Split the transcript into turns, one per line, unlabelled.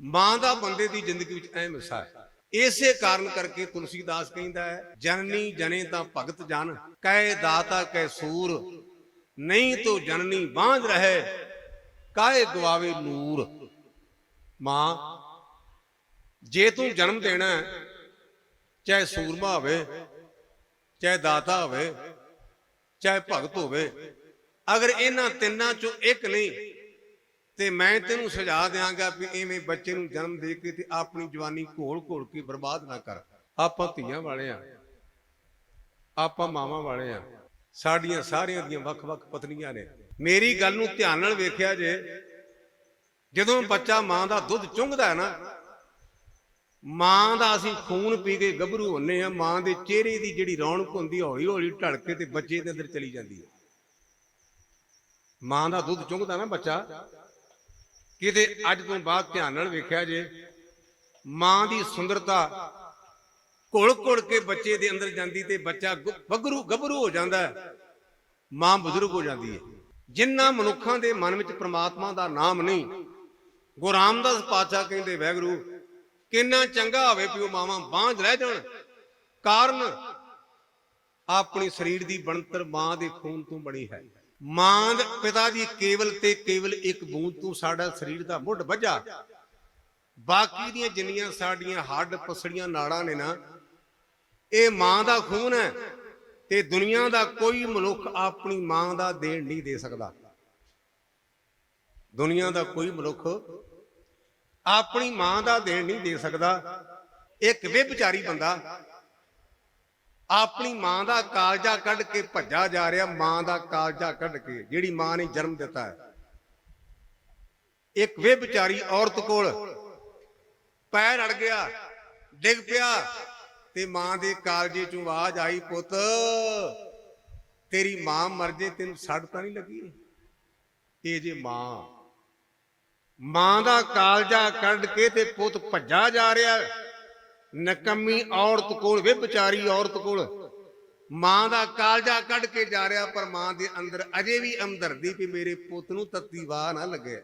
ਮਾਂ ਦਾ ਬੰਦੇ ਦੀ ਜ਼ਿੰਦਗੀ ਵਿੱਚ ਅਹਿਮ ਹਿੱਸਾ ਹੈ। ਇਸੇ ਕਾਰਨ ਕਰਕੇ ਤੁਲਸੀਦਾਸ ਕਹਿੰਦਾ ਹੈ, ਜਨਨੀ ਜਨੇ ਤਾਂ ਭਗਤ ਜਨ, ਕਹਿ ਦਾਤਾ ਕਹਿ ਸੂਰ, ਨਹੀਂ ਤੋ ਜਨਨੀ ਬਾਂਝ ਰਹੇ, ਕਾਹੇ ਗਵਾਵੇ ਨੂਰ। ਮਾਂ, ਜੇ ਤੂੰ ਜਨਮ ਦੇਣਾ ਚਾਹੇ ਸੂਰਮਾ ਹੋਵੇ, ਚਾਹੇ ਦਾਤਾ ਹੋਵੇ, ਚਾਹੇ ਭਗਤ ਹੋਵੇ, ਅਗਰ ਇਹਨਾਂ ਤਿੰਨਾਂ ਚੋਂ ਇੱਕ ਨਹੀਂ ਤੇ ਮੈਂ ਤੈਨੂੰ ਸੁਝਾ ਦਿਆਂਗਾ ਵੀ ਐਵੇਂ ਬੱਚੇ ਨੂੰ ਜਨਮ ਦੇ ਕੇ ਤੇ ਆਪਣੀ ਜਵਾਨੀ ਘੋਲ ਘੋਲ ਕੇ ਬਰਬਾਦ ਨਾ ਕਰ। ਆਪਾਂ ਧੀਆਂ ਵਾਲੇ ਆ। ਆਪਾਂ ਮਾਵਾਂ ਵਾਲੇ ਆ। ਸਾਡੀਆਂ ਸਾਰਿਆਂ ਦੀਆਂ ਵੱਖ-ਵੱਖ ਪਤਨੀਆਂ ਨੇ। ਮੇਰੀ ਗੱਲ ਨੂੰ ਧਿਆਨ ਨਾਲ ਵੇਖਿਆ ਜੇ ਜਦੋਂ ਬੱਚਾ ਮਾਂ ਦਾ ਦੁੱਧ ਚੁੰਘਦਾ ਹੈ ਨਾ ਮਾਂ ਦਾ ਅਸੀਂ ਖੂਨ ਪੀ ਕੇ ਗੱਭਰੂ ਹੁੰਨੇ ਆ ਮਾਂ ਦੇ ਚਿਹਰੇ ਦੀ ਜਿਹੜੀ ਰੌਣਕ ਹੁੰਦੀ ਹੌਲੀ ਹੌਲੀ ਢਲ ਕੇ ਤੇ ਬੱਚੇ ਦੇ ਅੰਦਰ ਚਲੀ ਜਾਂਦੀ ਹੈ ਮਾਂ ਦਾ ਦੁੱਧ ਚੁੰਘਦਾ ਨਾ ਬੱਚਾ ਕਿਤੇ ਅੱਜ ਤੋਂ ਬਾਅਦ ਧਿਆਨ ਨਾਲ ਵੇਖਿਆ ਜੇ, ਮਾਂ ਦੀ ਸੁੰਦਰਤਾ ਘੁਲ ਘੁਲ ਕੇ ਬੱਚੇ ਦੇ ਅੰਦਰ ਜਾਂਦੀ ਤੇ ਬੱਚਾ ਗੁ- ਬੱਗਰੂ ਗੱਭਰੂ ਹੋ ਜਾਂਦਾ ਹੈ, ਮਾਂ ਬਜ਼ੁਰਗ ਹੋ ਜਾਂਦੀ ਹੈ। ਜਿਨ੍ਹਾਂ ਮਨੁੱਖਾਂ ਦੇ ਮਨ ਵਿੱਚ ਪ੍ਰਮਾਤਮਾ ਦਾ ਨਾਮ ਨਹੀਂ, ਗੁਰੂ ਰਾਮਦਾਸ ਪਾਤਸ਼ਾਹ ਕਹਿੰਦੇ, ਵੈਗਰੂ, ਕਿੰਨਾ ਚੰਗਾ ਹੋਵੇ ਵੀ ਉਹ ਮਾਵਾਂ ਬਾਂਝ ਰਹਿ ਜਾਣ। ਕਾਰਨ, ਆਪਣੀ ਸਰੀਰ ਦੀ ਬਣਤਰ ਮਾਂ ਦੇ ਖੂਨ ਤੋਂ ਬਣੀ ਹੈ। ਮਾਂ ਦੇ ਪਿਤਾ ਦੀ ਕੇਵਲ ਤੇ ਕੇਵਲ ਇੱਕ ਬੂੰਦ ਤੂੰ ਸਾਡਾ ਸਰੀਰ ਦਾ ਮੁੱਢ ਵੱਜਾ। ਬਾਕੀ ਦੀਆਂ ਜਿੰਨੀਆਂ ਸਾਡੀਆਂ ਹੱਡ ਪਸੜੀਆਂ ਨਾੜਾਂ ਨੇ ਨਾ, ਇਹ ਮਾਂ ਦਾ ਖੂਨ ਹੈ ਤੇ ਦੁਨੀਆ ਦਾ ਕੋਈ ਮਨੁੱਖ ਆਪਣੀ ਮਾਂ ਦਾ ਦੇਣ ਨਹੀਂ ਦੇ ਸਕਦਾ। ਦੁਨੀਆ ਦਾ ਕੋਈ ਮਨੁੱਖ ਆਪਣੀ ਮਾਂ ਦਾ ਦੇਣ ਨਹੀਂ ਦੇ ਸਕਦਾ। ਇੱਕ ਵਿਭਚਾਰੀ ਬੰਦਾ ਆਪਣੀ ਮਾਂ ਦਾ ਕਾਲਜਾ ਕੱਢ ਕੇ ਭੱਜਾ ਜਾ ਰਿਹਾ, ਮਾਂ ਦਾ ਕਾਲਜਾ ਕੱਢ ਕੇ, ਜਿਹੜੀ ਮਾਂ ਨੇ ਜਨਮ ਦਿੱਤਾ ਹੈ। ਇੱਕ ਵਿਚਾਰੀ ਔਰਤ ਕੋਲ ਪੈਰ ਅੜ ਗਿਆ, ਡਿੱਗ ਪਿਆ, ਤੇ ਮਾਂ ਦੇ ਕਾਲਜੇ ਚੋਂ ਆਵਾਜ਼ ਆਈ, ਪੁੱਤ, ਤੇਰੀ ਮਾਂ ਮਰ ਜੇ, ਤੈਨੂੰ ਸੱਟ ਤਾਂ ਨਹੀਂ ਲੱਗੀ? ਇਹ ਜੇ ਮਾਂ ਮਾਂ ਦਾ ਕਾਲਜਾ ਕੱਢ ਕੇ ਤੇ ਪੁੱਤ ਭੱਜਾ ਜਾ ਰਿਹਾ ਨਕਮੀ ਔਰਤ ਕੋਲ ਵਿਭਚਾਰੀ ਔਰਤ ਕੋਲ। ਮਾਂ ਦਾ ਕਾਲਜਾ ਕੱਢ ਕੇ ਜਾ ਰਿਹਾ, ਪਰ ਮਾਂ ਦੇ ਅੰਦਰ ਅਜੇ ਵੀ ਹਮਦਰਦੀ ਵੀ ਮੇਰੇ ਪੁੱਤ ਨੂੰ ਤੱਤੀ ਵਾਹ ਨਾ ਲੱਗੇ।